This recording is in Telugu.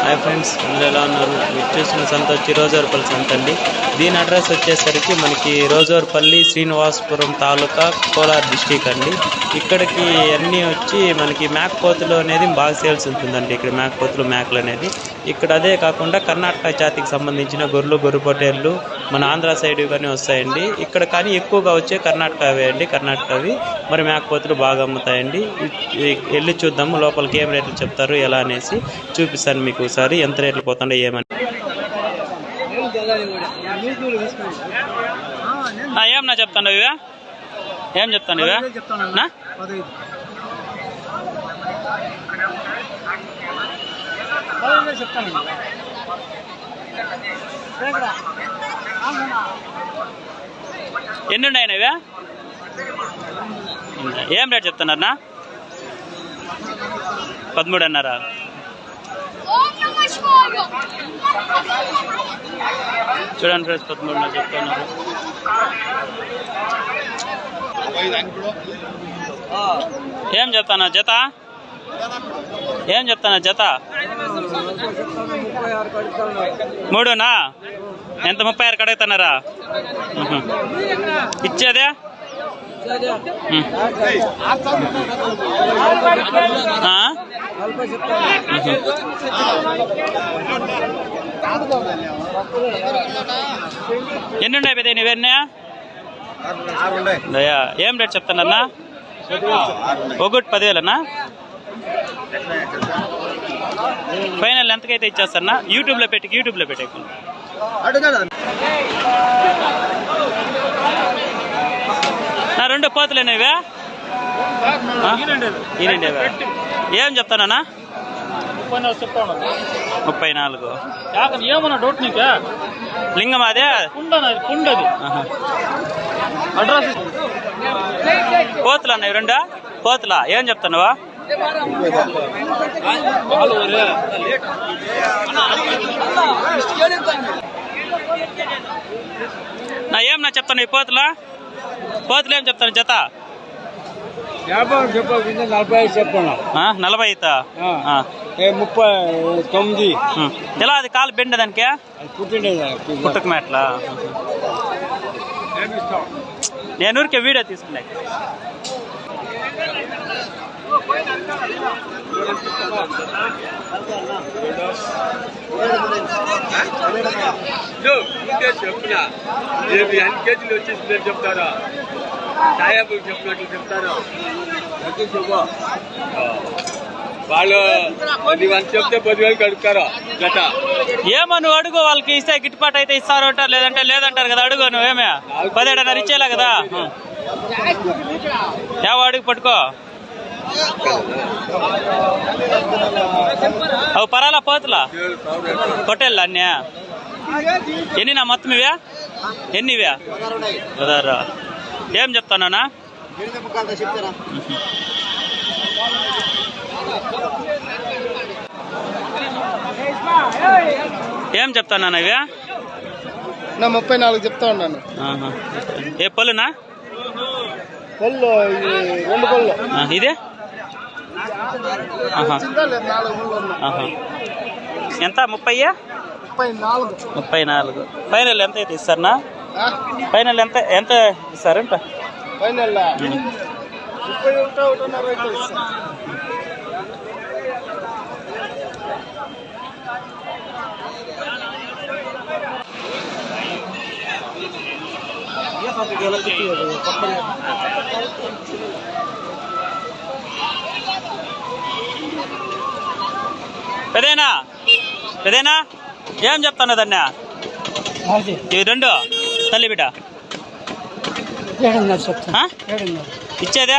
హాయ్ ఫ్రెండ్స్ అందరూ ఎలా ఉన్నారు? మీరు చూసిన సంత వచ్చి రోజువారిపల్లి సంత అండి. దీని అడ్రస్ వచ్చేసరికి మనకి రోజువారిపల్లి శ్రీనివాసపురం తాలూకా కోలార్ డిస్టిక్ అండి. ఇక్కడికి అన్నీ వచ్చి మనకి మేకపోతులు అనేది బాగా సేల్స్ ఉంటుందండి ఇక్కడ మేకపోతులు మేకలు అనేది. ఇక్కడ అదే కాకుండా కర్ణాటక జాతికి సంబంధించిన గొర్రెలు గొర్రె మన ఆంధ్ర సైడ్ కానీ వస్తాయండి. ఇక్కడ కానీ ఎక్కువగా వచ్చే కర్ణాటక అండి కర్ణాటకవి. మరి మేకపోతులు బాగా అమ్ముతాయండి. వెళ్ళి చూద్దాము లోపలికి ఏం రేట్లు చెప్తారు ఎలా అనేసి చూపిస్తాను మీకు. ఒకసారి ఎంత రేట్లు పోతుండే ఏమని? ఆ, ఏం నా చెప్తాను ఇవే? ఏం చెప్తాను ఇవే? చెప్తాను ఎన్ని ఉన్నాయి ఇవే? ఏం రేట్ చెప్తున్నారన్నా పదమూడు చూడండి ఫ్రెండ్స్ పదమూడు నాకు చెప్తున్నారు. ఏం చెప్తానా జత? ఏం చెప్తానా జత? మూడునా? ఎంత ముప్పై ఆరు కడుగుతున్నారా ఇచ్చేదే? ఆ? ఉహు. ఎన్ని ఉన్నాయి పెద్ద ఇవన్నీ ఏం రేట్ చెప్తానన్నా ఒకటి పదివేలన్నా? ఫైనల్ ఎంతకైతే ఇచ్చేస్తానా యూట్యూబ్లో పెట్టి యూట్యూబ్లో పెట్టే నా రెండు పోతులేనా ఇవే ఈనండి ఏం చెప్తానన్నా? ముప్పై నాలుగు ఏమన్నా డౌట్ నీకే? లింగం అదే? ఉండదు ఆహా. అడ్రస్ పోతులు అన్న రెండా? పోతులా? ఏం చెప్తున్నావా నా ఏం నా చెప్తాను? ఈ పోతులా? పోతులు ఏం చెప్తాను? జత? వ్యాపారం చెప్పకుండా నలభై ఐదు చెప్పాను నలభై ఆ. ముప్పై తొమ్మిది. ఎలా అది కాలు బెండ దానికి? పుట్టక మేట్లా నేను ఊరికే వీడియో తీసుకున్నా. చెప్తున్నా రేపు ఎన్ని కేజీలు వచ్చేసి నేను చెప్తారా? సాయాబుకి చెప్పినట్లు చెప్తారు. వాళ్ళు పది మంది చెప్తే పదివేలు కడుపుతారు జత. ఏమో నువ్వు అడుగు వాళ్ళకి ఇస్తే గిట్టుబాటు అయితే ఇస్తారు అంటారు లేదంటే లేదంటారు కదా అడుగు నువ్వేమే పదిహేడున్నర ఇచ్చేలా కదా? యావ అడుగు పట్టుకో. అవి పరాలా పోతులా? కొట్టేళ్ళ అన్నీ? ఎన్ని నా మొత్తం ఇవే? ఎన్ని ఇవే పదహారు ఏం చెప్తానా ఏం చెప్తానా ఇవే? నా ముప్పై నాలుగు చెప్తా ఉన్నాను. ఏ పళ్ళునా? పళ్ళు రెండు పళ్ళు. ఇదే? ఎంత? ముప్పై ముప్పై నాలుగు. ముప్పై నాలుగు. ఫైనల్ ఎంత అయితే ఇస్తారనా? ఫైనల్ ఎంత ఎంత ఇస్తారంట ఫైనల్ ముప్పై ఒకటో ఒకటిన్నర అయితే ఇస్తా. పెదేనా పెదేనా ఏం చెప్తాను దాన్ని ఇవి రెండు తల్లి బిడ్డ? ఇచ్చేదే.